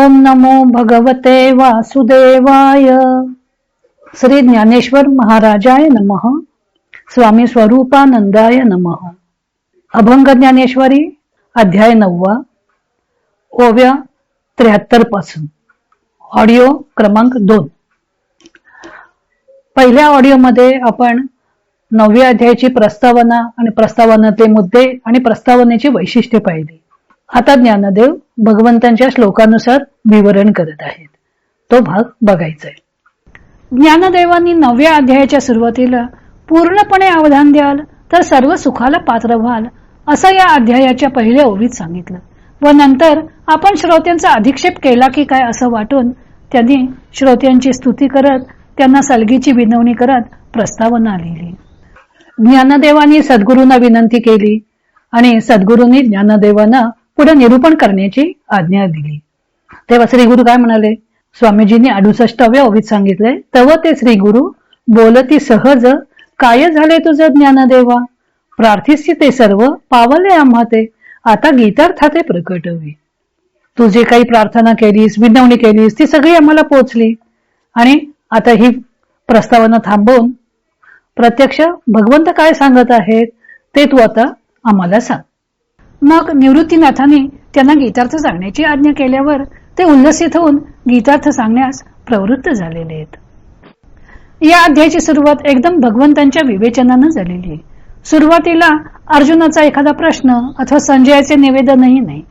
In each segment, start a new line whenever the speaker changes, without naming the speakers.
ओम नमो भगवते वासुदेवाय. श्री ज्ञानेश्वर महाराजाय नमः. स्वामी स्वरूपानंदाय नमः. अभंग ज्ञानेश्वरी अध्याय नववा ओव्या त्र्याहत्तरपासून. ऑडिओ क्रमांक दोन. पहिल्या ऑडिओमध्ये आपण नवव्या अध्यायाची प्रस्तावना आणि प्रस्तावनातले मुद्दे आणि प्रस्तावनेची वैशिष्ट्ये पाहिली. आता ज्ञानदेव भगवंतांच्या श्लोकानुसार विवरण करत आहेत. तो भाग बघायचा आहे ज्ञानदेवांनी नवव्या अध्यायाच्या सुरुवातीला पूर्णपणे अवधान द्याल तर सर्व सुखाला पात्र व्हाल असं या अध्यायाच्या पहिल्या ओवीत सांगितलं. व नंतर आपण श्रोत्यांचा अधिक्षेप केला की काय असं वाटून त्यांनी श्रोत्यांची स्तुती करत त्यांना सलगीची विनवणी करत प्रस्तावना लिहिली. ज्ञानदेवांनी सद्गुरूंना विनंती केली आणि सद्गुरूंनी ज्ञानदेवांना पुढे निरूपण करण्याची आज्ञा दिली. तेव्हा श्री गुरु काय म्हणाले? स्वामीजींनी अडुसष्टाव्या ओवीत सांगितले तेव्हा ते श्री गुरु बोलती सहज काय झाले तुझं ज्ञानदेवा? प्रार्थिसी ते सर्व पावले आम्हा ते आता गीतार्थाते प्रकटवी तू जे काही प्रार्थना केलीस विनवणी केलीस ती सगळी आम्हाला पोचली. आणि आता ही प्रस्तावना थांबवून प्रत्यक्ष भगवंत काय सांगत आहेत ते तू आता आम्हाला सांग. मग निवृत्तीनाथाने त्यांना गीतार्थ सांगण्याची आज्ञा केल्यावर ते उल्लसित होऊन गीतार्थ सांगण्यास प्रवृत्त झालेले आहेत. या अध्यायाची सुरुवात एकदम भगवंतांच्या विवेचनानं झालेली आहे. सुरुवातीला अर्जुनाचा एखादा प्रश्न अथवा संजयाचे निवेदनही नाही.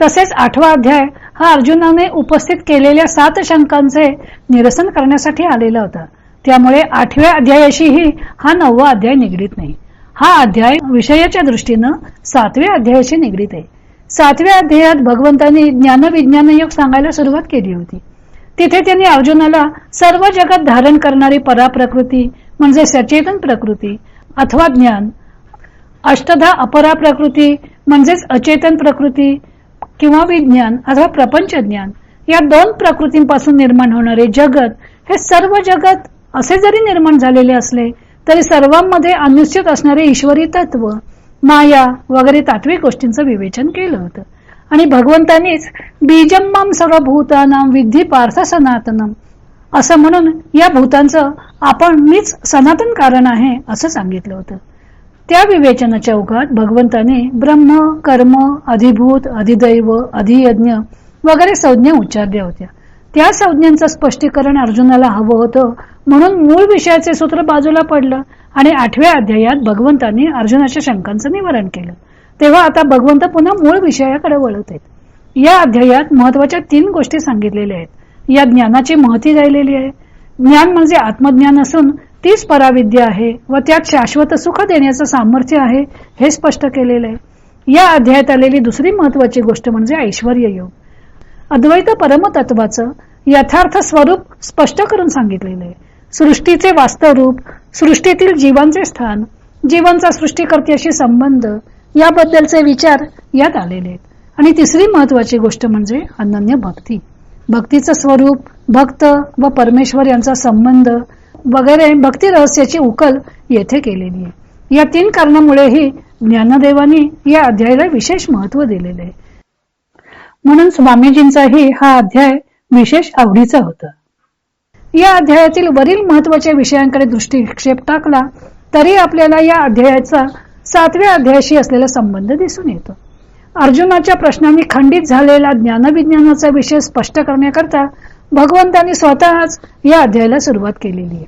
तसेच आठवा अध्याय हा अर्जुनाने उपस्थित केलेल्या सात शंकांचे निरसन करण्यासाठी आलेला होता. त्यामुळे आठव्या अध्यायाशीही हा नववा अध्याय निगडीत नाही. हा अध्याय विषयाच्या दृष्टीनं सातव्या अध्यायाशी निगडीत आहे. सातव्या अध्यायात भगवंतांनी ज्ञानविज्ञान योग सांगायला सुरुवात केली होती. तिथे त्यांनी अर्जुनाला सर्व जगात धारण करणारी पराप्रकृती म्हणजे सचेतन प्रकृती अथवा ज्ञान अष्टधा अपरा प्रकृती म्हणजेच अचेतन प्रकृती किंवा विज्ञान अथवा प्रपंच ज्ञान या दोन प्रकृतींपासून निर्माण होणारे जगत हे सर्व जगत असे जरी निर्माण झालेले असले तरी सर्वांमध्ये अनुश्चित असणारे ईश्वरी तत्व माया वगैरे तात्विक गोष्टींचं विवेचन केलं होतं. आणि भगवंतांनीच बीजम्माम सर्व भूतानाम विधी पार्थ सनातनम असं म्हणून या भूतांचं आपण मीच सनातन कारण आहे असं सांगितलं होतं. त्या विवेचनाच्या ओघात भगवंताने ब्रह्म कर्म अधिभूत अधिदैव अधियज्ञ वगैरे संज्ञा उच्चारल्या होत्या. त्या संज्ञांचं स्पष्टीकरण अर्जुनाला हवं होतं. म्हणून मूळ विषयाचे सूत्र बाजूला पडलं आणि आठव्या अध्यायात भगवंतांनी अर्जुनाच्या शंकांचं निवारण केलं. तेव्हा आता भगवंत पुन्हा मूळ विषयाकडे वळत आहेत. या अध्यायात महत्त्वाच्या तीन गोष्टी सांगितलेल्या आहेत. या ज्ञानाची महती गायलेली आहे. ज्ञान म्हणजे आत्मज्ञान असून तीच पराविद्या आहे व त्यात शाश्वत सुख देण्याचं सामर्थ्य आहे हे स्पष्ट केलेलं आहे. या अध्यायात आलेली दुसरी महत्वाची गोष्ट म्हणजे ऐश्वर योग. अद्वैत परमतत्वाचं यथार्थ स्वरूप स्पष्ट करून सांगितलेलं आहे. सृष्टीचे वास्तव रूप सृष्टीतील जीवांचे स्थान जीवांचा सृष्टीकर्त्याशी संबंध याबद्दलचे विचार यात आलेले आहेत. आणि तिसरी महत्वाची गोष्ट म्हणजे अनन्य भक्ती. भक्तीचं स्वरूप भक्त व परमेश्वर यांचा संबंध वगैरे भक्ती रहस्याची उकल येथे केलेली आहे. या तीन कारणामुळेही ज्ञानदेवानी या अध्यायाला विशेष महत्त्व दिलेले आहे. म्हणून स्वामीजींचाही हा अध्याय विशेष आवडीचा होता. या अध्यायातील वरील महत्त्वाच्या विषयांकडे दृष्टिक्षेप टाकला तरी आपल्याला या अध्यायाचा सातव्या अध्यायाशी असलेला संबंध दिसून येतो. अर्जुनाच्या प्रश्नांनी खंडित झालेला ज्ञानविज्ञानाचा विषय स्पष्ट करण्याकरता भगवंतांनी स्वतःच या अध्यायाला सुरुवात केलेली आहे.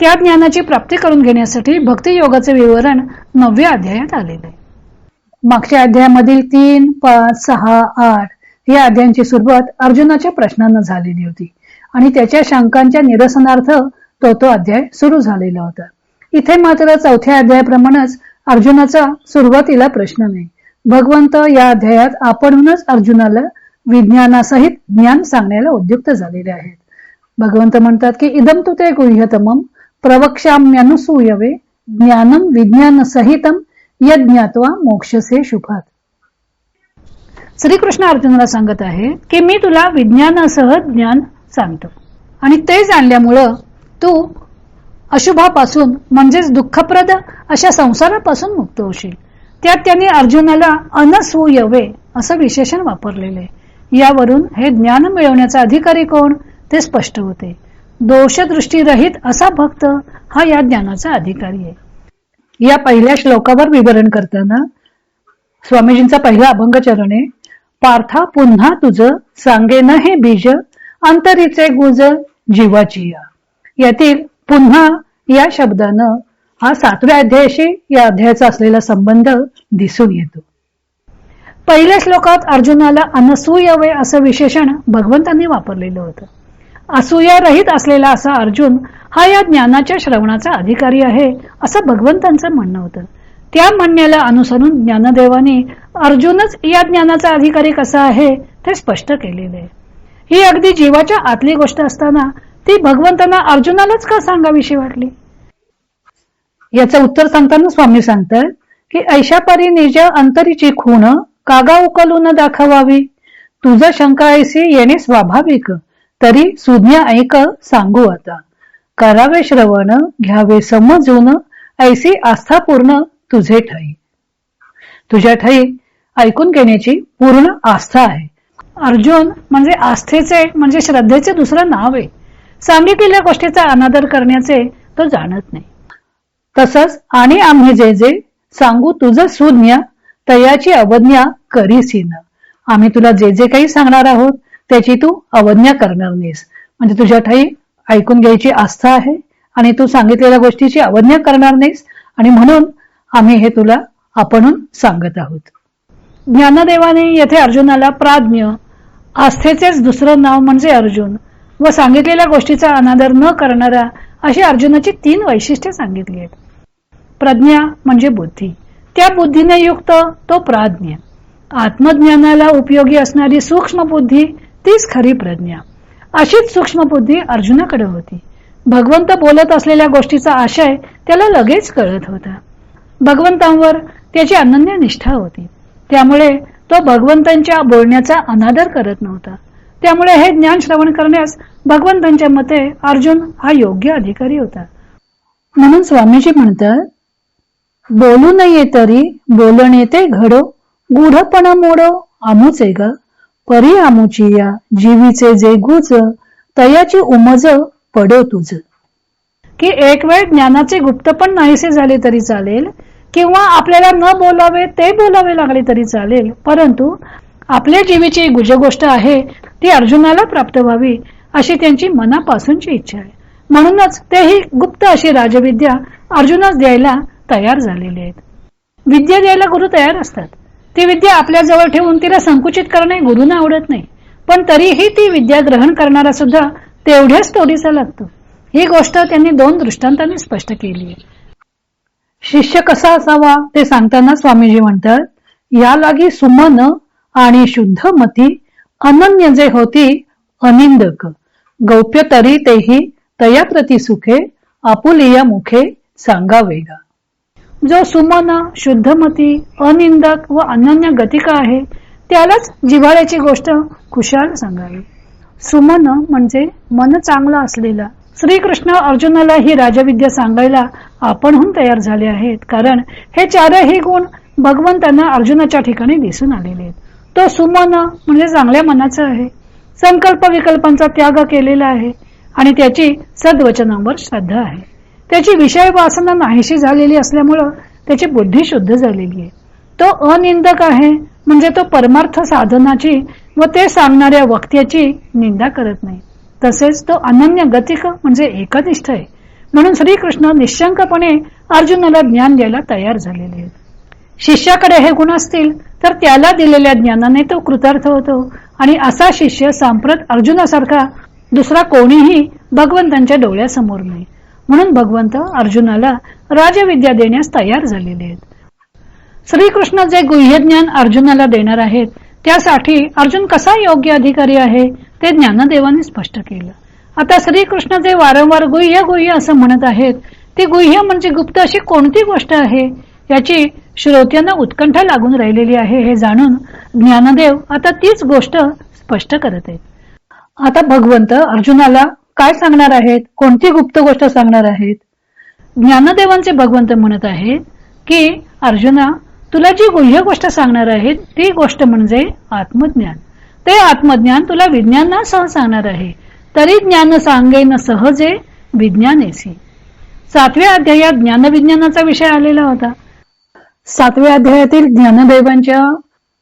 त्या ज्ञानाची प्राप्ती करून घेण्यासाठी भक्तियोगाचे विवरण नवव्या अध्यायात आलेले आहे. मागच्या अध्यायामधील तीन पाच सहा आठ या अध्यायांची सुरुवात अर्जुनाच्या प्रश्नानं झालेली होती. आणि त्याच्या शंकांच्या निरसनार्थ तो तो अध्याय सुरू झालेला होता. इथे मात्र चौथ्या अध्यायाप्रमाणेच अर्जुनाचा सुरुवातीला प्रश्न नाही. भगवंत या अध्यायात आपणहूनच अर्जुनाला विज्ञानासहित ज्ञान सांगण्याला उद्युक्त झालेले आहेत. भगवंत म्हणतात की इदम तु ते गुह्यतमम प्रवक्ष्याम्यनुसूयवे ज्ञानम विज्ञान सहितम यज्ञात्वा मोक्षसे शुभात. श्रीकृष्ण अर्जुनाला सांगत आहे की मी तुला विज्ञानासह ज्ञान सांगतो. आणि ते जाणल्यामुळं तू अशुभापासून म्हणजेच दुःखप्रद अशा संसारापासून मुक्त होशील. त्यात त्यांनी अर्जुनाला अनसूयवे असं विशेषण वापरलेले आहे. यावरून हे ज्ञान मिळवण्याचा अधिकारी कोण? ते स्पष्ट होते. दोषदृष्टीरहित असा भक्त हा या ज्ञानाचा अधिकारी आहे. या पहिल्या श्लोकावर विवरण करताना स्वामीजींचा पहिला अभंग आहे पार्था पुन्हा तुझ सांगेन हे बीज अंतरीचे गुज जीवाची यातील पुन्हा या शब्दानं हा सातव्या अध्यायाशी या अध्यायाचा असलेला संबंध दिसून येतो. पहिल्या श्लोकात अर्जुनाला अनसूयवय असं विशेषण भगवंतांनी वापरलेलं होतं. असूया रहित असलेला असा अर्जुन हा या ज्ञानाच्या श्रवणाचा अधिकारी आहे असं भगवंतांचं म्हणणं होतं. त्या म्हणण्याला अनुसरून ज्ञानदेवाने अर्जुनच या ज्ञानाचा अधिकारी कसा आहे ते स्पष्ट केलेले आहे. ही अगदी जीवाच्या आतली गोष्ट असताना ती भगवंतांना अर्जुनालाच का सांगावीशी वाटली? याचं उत्तर सांगताना स्वामी सांगतात की ऐशापरी निज अंतरीची खूण कागा उकलून दाखवावी. तुझं शंका ऐसी येणे स्वाभाविक. तरी सुज्ञा ऐक सांगू आता. करावे श्रवण घ्यावे समजून ऐसी आस्था पूर्ण तुझे ठाई. तुझ्या ठाई ऐकून घेण्याची पूर्ण आस्था आहे. अर्जुन म्हणजे आस्थेचे म्हणजे श्रद्धेचे दुसरं नाव आहे. सांगितलेल्या गोष्टीचा अनादर करण्याचे तो जाणत नाही. तसंच आणि आम्ही जे जे सांगू तुझं सुज्ञ तयाची अवज्ञा करीसीन. आम्ही तुला जे जे काही सांगणार आहोत त्याची तू अवज्ञा करणार नाहीस. म्हणजे तुझ्या ठाई ऐकून घ्यायची आस्था आहे आणि तू सांगितलेल्या गोष्टीची अवज्ञा करणार नाहीस आणि म्हणून आम्ही हे तुला आपणून सांगत आहोत. ज्ञानदेवाने येथे अर्जुनाला प्राज्ञ आस्थेचेच दुसरं नाव म्हणजे अर्जुन व सांगितलेल्या गोष्टीचा अनादर न करणारा अशी अर्जुनाची तीन वैशिष्ट्ये सांगितली आहेत. प्रज्ञा म्हणजे बुद्धी. त्या बुद्धीने युक्त तो प्राज्ञ. आत्मज्ञानाला उपयोगी असणारी सूक्ष्म बुद्धी तीच खरी प्रज्ञा. अशीच सूक्ष्म बुद्धी अर्जुनाकडे होती. भगवंत बोलत असलेल्या गोष्टीचा आशय त्याला लगेच कळत होता. भगवंतांवर त्याची अनन्य निष्ठा होती. त्यामुळे तो भगवंतांच्या बोलण्याचा अनादर करत नव्हता. त्यामुळे हे ज्ञान श्रवण करण्यास भगवंतांच्या मते अर्जुन हा योग्य अधिकारी होता. म्हणून स्वामीजी म्हणतात बोलू नये तरी बोलणे ते घडो गूढपणा मोडो आमुचे ग. परी आमुची या जीवीचे जे गुज तयाची उमज पडो तुझ. की एक वेळ ज्ञानाचे गुप्त पण नाहीसे झाले तरी चालेल किंवा आपल्याला न बोलावे ते बोलावे लागले तरी चालेल परंतु आपल्या जीवीची गुज गोष्ट आहे ती अर्जुनाला प्राप्त व्हावी अशी त्यांची मनापासूनची इच्छा आहे. म्हणूनच ते ही गुप्त अशी राजविद्या अर्जुनास द्यायला तयार झालेले आहेत. विद्या द्यायला गुरु तयार असतात. ती विद्या आपल्या जवळ ठेवून तिला संकुचित करणे गुरुना आवडत नाही. पण तरीही ती विद्या ग्रहण करणारा सुद्धा तेवढ्याच तोडीचा लागतो. ही गोष्ट त्यांनी दोन दृष्टांतांनी स्पष्ट केली आहे. शिष्य कसा असावा ते सांगताना स्वामीजी म्हणतात या लागी सुमन आणि शुद्ध मती अनन्य जे होती अनिंदक. गौप्य तरी तेही तया प्रती सुखे आपुलिया मुखे सांगावेगा. जो सुमन शुद्धमती अनिंदक व अनन्य गतिका आहे त्यालाच जिव्हाळ्याची गोष्ट खुशाल सांगावी. सुमन म्हणजे मन चांगलं असलेला. श्रीकृष्ण अर्जुनाला ही राजविद्या सांगायला आपणहून तयार झाले आहेत कारण हे चारही गुण भगवंतांना अर्जुनाच्या ठिकाणी दिसून आलेले आहेत. तो सुमन म्हणजे चांगल्या मनाचा आहे. संकल्प विकल्पांचा त्याग केलेला आहे आणि त्याची सद्वचनांवर श्रद्धा आहे. त्याची विषय वासना नाहीशी झालेली असल्यामुळं त्याची बुद्धी शुद्ध झालेली आहे. तो अनिंदक आहे म्हणजे तो परमार्थ साधनाची व ते सांगणाऱ्या वक्त्याची निंदा करत नाही. तसेच तो अनन्य गतिक म्हणजे एकनिष्ठ आहे. म्हणून श्रीकृष्ण निशंकपणे अर्जुनाला ज्ञान द्यायला तयार झालेले आहेत. शिष्याकडे हे गुण असतील तर त्याला दिलेल्या ज्ञानाने तो कृतार्थ होतो. आणि असा शिष्य सांप्रत अर्जुनासारखा दुसरा कोणीही भगवंतांच्या डोळ्यासमोर नाही. म्हणून भगवंत अर्जुनाला राजविद्या देण्यास तयार झालेले आहेत. श्रीकृष्ण जे गुह्यज्ञान अर्जुनाला देणार आहेत त्यासाठी अर्जुन कसा योग्य अधिकारी आहे ते ज्ञानदेवाने स्पष्ट केलं. आता श्रीकृष्ण जे वारंवार गुह्य गुह्य असं म्हणत आहेत ती गुह्य म्हणजे गुप्त अशी कोणती गोष्ट आहे याची श्रोत्यांना उत्कंठा लागून राहिलेली आहे हे जाणून ज्ञानदेव आता तीच गोष्ट स्पष्ट करत आहेत. आता भगवंत अर्जुनाला काय सांगणार आहेत? कोणती गुप्त गोष्ट सांगणार आहेत? ज्ञानदेवांचे भगवंत म्हणत आहेत की अर्जुना तुला जी गुह्य गोष्ट सांगणार आहेत ती गोष्ट म्हणजे आत्मज्ञान. ते आत्मज्ञान तुला विज्ञानासह सांगणार आहे. तरी ज्ञान सांगेन सहजे विज्ञानेसी. सातव्या अध्यायात ज्ञानविज्ञानाचा विषय आलेला होता. सातव्या अध्यायातील ज्ञानदेवांच्या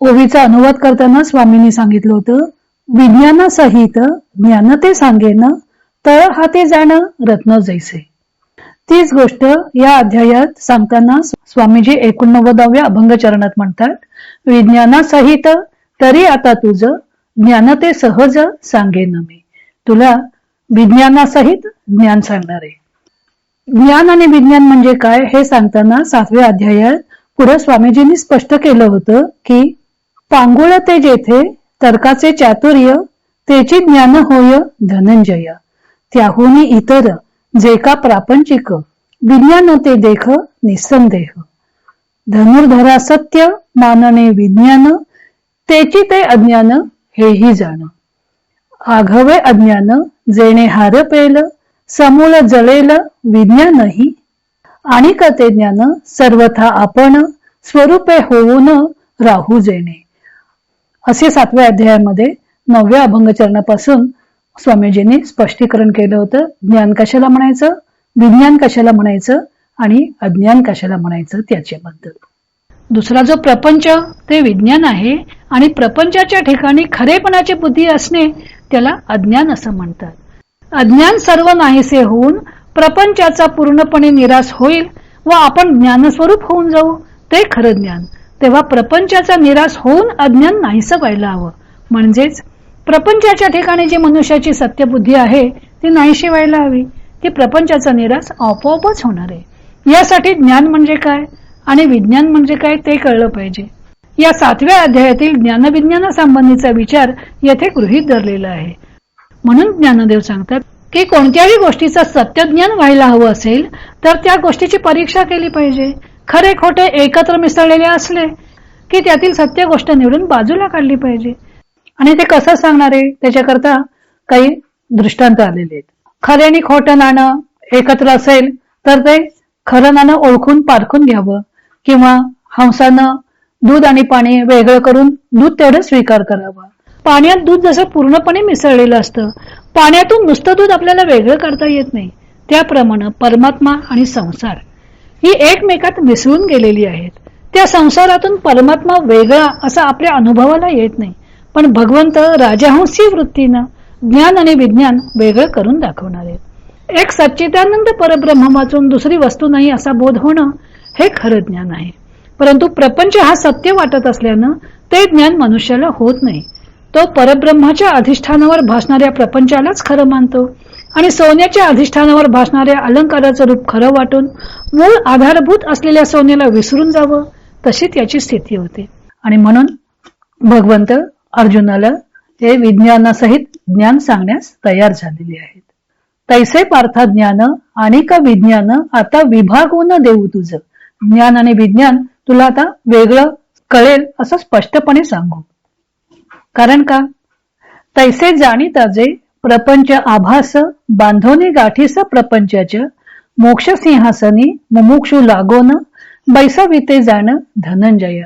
ओवीचा अनुवाद करताना स्वामींनी सांगितलं होतं विज्ञानासहित ज्ञान ते सांगेन तळ हाती जाणं रत्न जैसे. तीच गोष्ट या अध्यायात सांगताना स्वामीजी एकोणनव्वदाव्या अभंग चरणात म्हणतात विज्ञानासहित तरी आता तुझं ज्ञान ते सहज सांगेन मी. तुला विज्ञानासहित ज्ञान सांगणार. आहे ज्ञान आणि विज्ञान म्हणजे काय हे सांगताना सातव्या अध्यायात पुढे स्वामीजींनी स्पष्ट केलं होतं की पांगुळ ते जेथे तर्काचे चातुर्य त्याची ज्ञान होय धनंजय. त्याहून इतर जे का प्रापंचिक विज्ञान ते देख निसंदेह धनुर्धरा सत्य मानने विज्ञान तेची ते अज्ञान हेही जाण. आघवे अज्ञान जेणे हार पेल समूळ जळेल विज्ञानही. आणि ते ज्ञान सर्वथा आपण स्वरूपे होऊन राहू जेणे. असे सातव्या अध्यायामध्ये नवव्या अभंगचरणापासून स्वामीजींनी स्पष्टीकरण केलं होतं. ज्ञान कशाला म्हणायचं? विज्ञान कशाला म्हणायचं? आणि अज्ञान कशाला म्हणायचं? त्याच्याबद्दल. दुसरा जो प्रपंच ते विज्ञान आहे. आणि प्रपंचाच्या ठिकाणी खरेपणाची बुद्धी असणे त्याला अज्ञान असं म्हणतात. अज्ञान सर्व नाहीसे होऊन प्रपंचाचा पूर्णपणे निराश होईल व आपण ज्ञानस्वरूप होऊन जाऊ. ते खरं ज्ञान. तेव्हा प्रपंचाचा निराश होऊन अज्ञान नाहीसं व्हायला हवं. म्हणजेच प्रपंचाच्या ठिकाणी जी मनुष्याची सत्यबुद्धी आहे ती नाहीशी व्हायला हवी. ती प्रपंचाचा निराश आपोआपच होणार आहे. यासाठी ज्ञान म्हणजे काय आणि विज्ञान म्हणजे काय ते कळलं पाहिजे. या सातव्या अध्यायातील ज्ञानविज्ञानासंबंधीचा विचार येथे गृहीत धरलेला आहे. म्हणून ज्ञानदेव सांगतात की कोणत्याही गोष्टीचं सत्यज्ञान व्हायला हवं असेल तर त्या गोष्टीची परीक्षा केली पाहिजे. खरे खोटे एकत्र मिसळलेले असले की त्यातील सत्य गोष्ट निवडून बाजूला काढली पाहिजे. आणि ते कसं सांगणार? आहे त्याच्याकरता काही दृष्टांत आलेले आहेत. खरे आणि खोटं नाणं एकत्र असेल तर ते खरं नाणं ओळखून पारखून घ्यावं. किंवा हंसानं दूध आणि पाणी वेगळं करून दूध तेवढं स्वीकार करावा. पाण्यात दूध जसं पूर्णपणे मिसळलेलं असतं पाण्यातून नुसतं दूध आपल्याला वेगळं करता येत नाही. त्याप्रमाणे परमात्मा आणि संसार ही एकमेकात मिसळून गेलेली आहेत. त्या संसारातून परमात्मा वेगळा असा आपल्या अनुभवाला येत नाही. पण भगवंत राजहंसी वृत्तीनं ज्ञान आणि विज्ञान वेगळं करून दाखवणार. आहेत एक सच्चिदानंद परब्रह्म वाचून दुसरी वस्तू नाही असा बोध होणं हे खरं ज्ञान आहे. परंतु प्रपंच हा सत्य वाटत असल्यानं ते ज्ञान मनुष्याला होत नाही. तो परब्रह्माच्या अधिष्ठानावर भासणाऱ्या प्रपंचालाच खरं मानतो आणि सोन्याच्या अधिष्ठानावर भासणाऱ्या अलंकाराचं रूप खरं वाटून मूळ आधारभूत असलेल्या सोन्याला विसरून जावं तशी त्याची स्थिती होते. आणि म्हणून भगवंत अर्जुनाला ते विज्ञानासहित ज्ञान सांगण्यास तयार झालेले आहेत. तैसे पार्थ ज्ञान आणि का विज्ञान आता विभागून देऊ तुझं. ज्ञान आणि विज्ञान तुला आता वेगळं कळेल असं स्पष्टपणे सांगू. कारण का? तैसे जाणी ताजे प्रपंच आभास बांधवनी गाठीस प्रपंचाच्या मोक्ष सिंहासनी मुमुक्षू लागोन बैसविते जाण धनंजय.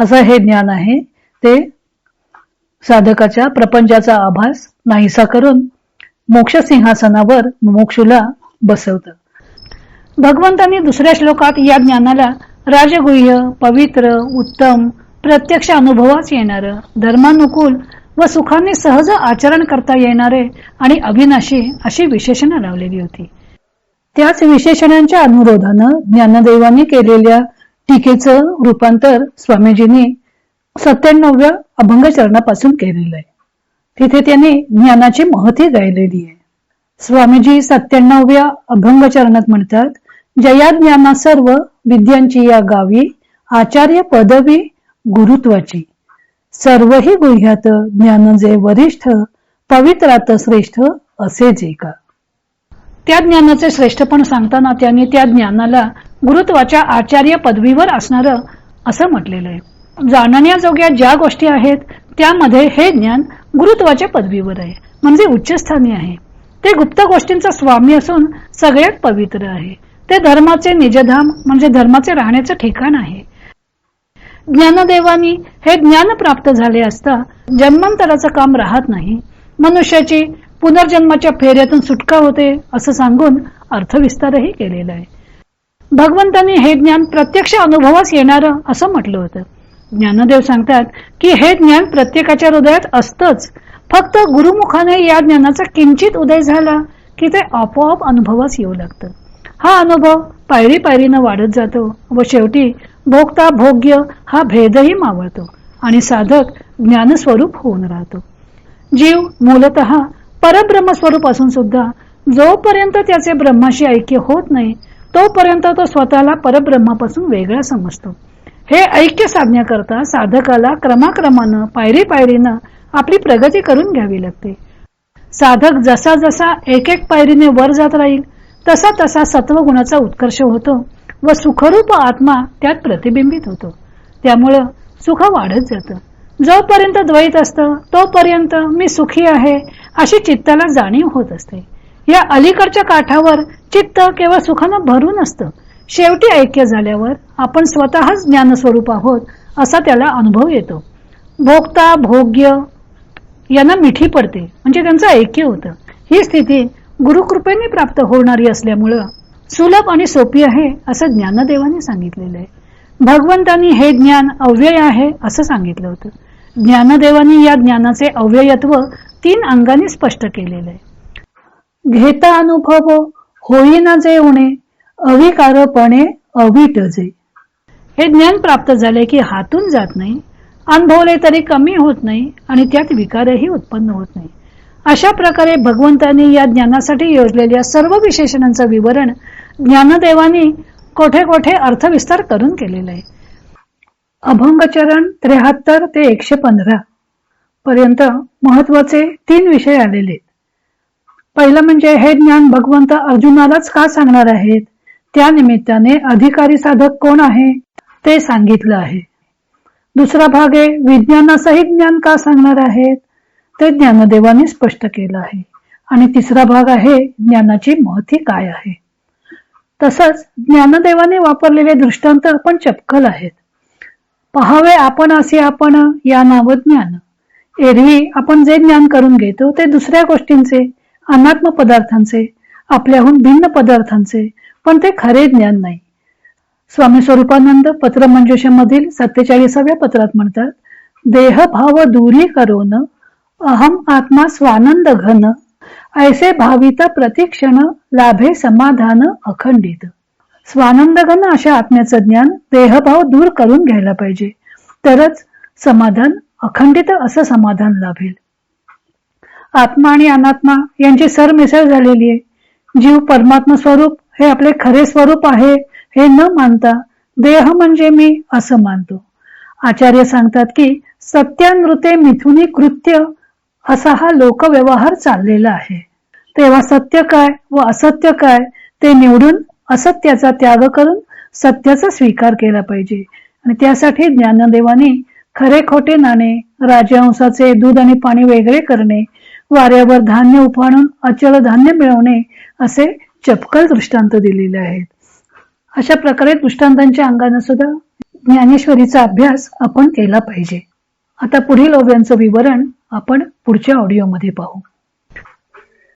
असं हे ज्ञान आहे ते साधकाच्या प्रपंचाचा आभास नाहीसा करून मोक्ष सिंहासनावर मोक्षुला बसवत. भगवंतांनी दुसऱ्या श्लोकात या ज्ञानाला राजगुह्य पवित्र उत्तम प्रत्यक्ष अनुभवास येणार धर्मानुकूल व सुखाने सहज आचरण करता येणारे आणि अविनाशी अशी विशेषणं लावलेली होती. त्याच विशेषणांच्या अनुरोधानं ज्ञानदेवाने केलेल्या टीकेचं रूपांतर स्वामीजींनी सत्त्याण्णव्या अभंग चरणापासून केलेलं आहे. तिथे त्यांनी ज्ञानाची महती गायलेली आहे. स्वामीजी सत्त्याण्णव्या अभंग चरणात म्हणतात जया ज्ञाना सर्व विद्यांची या गावी आचार्य पदवी गुरुत्वाची. सर्वही गुह्यात ज्ञान जे वरिष्ठ पवित्रात श्रेष्ठ असे जे का. त्या ज्ञानाचे श्रेष्ठपण सांगताना त्यांनी त्या ज्ञानाला गुरुत्वाच्या आचार्य पदवीवर असणार असं म्हटलेलं आहे. जाणण्याजोग्या ज्या गोष्टी आहेत त्यामध्ये हे ज्ञान गुरुत्वाच्या पदवीवर आहे म्हणजे उच्चस्थानी आहे. ते गुप्त गोष्टींचा स्वामी असून सगळ्यात पवित्र आहे. ते धर्माचे निजधाम म्हणजे धर्माचे राहण्याचे ठिकाण आहे. ज्ञानदेवानी हे ज्ञान प्राप्त झाले असता जन्मांतराचं काम राहत नाही. मनुष्याची पुनर्जन्माच्या फेऱ्यातून सुटका होते असं सांगून अर्थविस्तारही केलेला आहे. भगवंतांनी हे ज्ञान प्रत्यक्ष अनुभवास येणारं असं म्हटलं होतं. ज्ञानदेव सांगतात की हे ज्ञान प्रत्येकाच्या हृदयात असतंच. फक्त गुरुमुखाने या ज्ञानाचा किंचित उदय झाला की ते आपोआप अनुभवास येऊ लागतं. हा अनुभव पायरी पायरीनं वाढत जातो व शेवटी भोगता भोग्य हा भेदही मावळतो आणि साधक ज्ञानस्वरूप होऊन राहतो. जीव मूलत परब्रह्म स्वरूप असून सुद्धा जोपर्यंत त्याचे ब्रह्माशी ऐक्य होत नाही तोपर्यंत तो स्वतःला परब्रह्मापासून वेगळा समजतो. हे ऐक्य साधण्याकरता साधकाला क्रमाक्रमानं पायरी पायरीनं आपली प्रगती करून घ्यावी लागते. साधक जसा जसा एक एक पायरीने वर जात राहील तसा तसा सत्वगुणाचा उत्कर्ष होतो व सुखरूप आत्मा त्यात प्रतिबिंबित होतो. त्यामुळं सुख वाढत जातं. जोपर्यंत द्वैत असतं तोपर्यंत मी सुखी आहे अशी चित्ताला जाणीव होत असते. या अलीकडच्या काठावर चित्त केवळ सुखानं भरून असतं शेवटी ऐक्य झाल्यावर आपण स्वतःच ज्ञानस्वरूप आहोत असा त्याला अनुभव येतो. भोगता भोग्य यांना मिठी पडते. म्हणजे त्यांचं ऐक्य होतं. ही स्थिती गुरुकृपेने प्राप्त होणारी असल्यामुळं सुलभ आणि सोपी आहे असं ज्ञानदेवाने सांगितलेलं आहे. भगवंतांनी हे ज्ञान अव्यय आहे असं सांगितलं होतं. ज्ञानदेवानी या ज्ञानाचे अव्ययत्व तीन अंगाने स्पष्ट केलेलं आहे. घेता अनुभव होईना जे उणे अविकारपणे अविट जे हे ज्ञान प्राप्त झाले की हातून जात नाही अनुभवले तरी कमी होत नाही आणि त्यात विकारही उत्पन्न होत नाही. अशा प्रकारे भगवंतांनी या ज्ञानासाठी योजलेल्या सर्व विशेषणांचं विवरण ज्ञानदेवानी कोठे कोठे अर्थविस्तार करून केलेलं आहे. अभंगचरण त्र्याहत्तर ते एकशे पंधरा पर्यंत महत्त्वाचे तीन विषय आलेले आहेत. पहिलं म्हणजे हे ज्ञान भगवंत अर्जुनालाच का सांगणार आहेत? त्या निमित्ताने अधिकारी साधक कोण आहे ते सांगितलं आहे. दुसरा भाग आहे विज्ञानासहित ज्ञान का सांगणार आहेत? ते ज्ञानदेवाने स्पष्ट केलं आहे. आणि तिसरा भाग आहे ज्ञानाची महती काय आहे? तसंच ज्ञानदेवाने वापरलेले दृष्टांत पण चपकल आहेत. पहावे आपण असे आपण या नाव ज्ञान. एरवी आपण जे ज्ञान करून घेतो ते दुसऱ्या गोष्टींचे अनात्म पदार्थांचे आपल्याहून भिन्न पदार्थांचे पण ते खरे ज्ञान नाही. स्वामी स्वरूपानंद पत्रमंजुषेमधील सत्तेचाळीसाव्या पत्रात म्हणतात देहभाव दूरी करोन अहम आत्मा स्वानंद घन ऐसे भावित प्रतिक्षण लाभे समाधान अखंडित. स्वानंद घन अशा आत्म्याचं ज्ञान देहभाव दूर करून घ्यायला पाहिजे. तरच समाधान अखंडित असं समाधान लाभेल. आत्मा आणि अनात्मा यांची सरमिसळ झालेली आहे. जीव परमात्मा स्वरूप हे आपले खरे स्वरूप आहे हे न मानता देह म्हणजे मी असं मानतो. आचार्य सांगतात की सत्यानृते मिथुनी कृत्य असा हा लोकव्यवहार चाललेला आहे. तेव्हा सत्य काय व असत्य काय ते निवडून असत्याचा त्याग करून सत्याचा स्वीकार केला पाहिजे. आणि त्यासाठी ज्ञानदेवाने खरे खोटे नाणे राजहंसाचे दूध आणि पाणी वेगळे करणे वाऱ्यावर धान्य उफाणून अचल धान्य मिळवणे असे चपकल दृष्टांत दिलेले आहेत. अशा प्रकारे दृष्टांतांच्या अंगाने सुद्धा ज्ञानेश्वरीचा अभ्यास आपण केला पाहिजे. आता पुढील ओव्यांचं विवरण आपण पुढच्या ऑडिओमध्ये पाहू.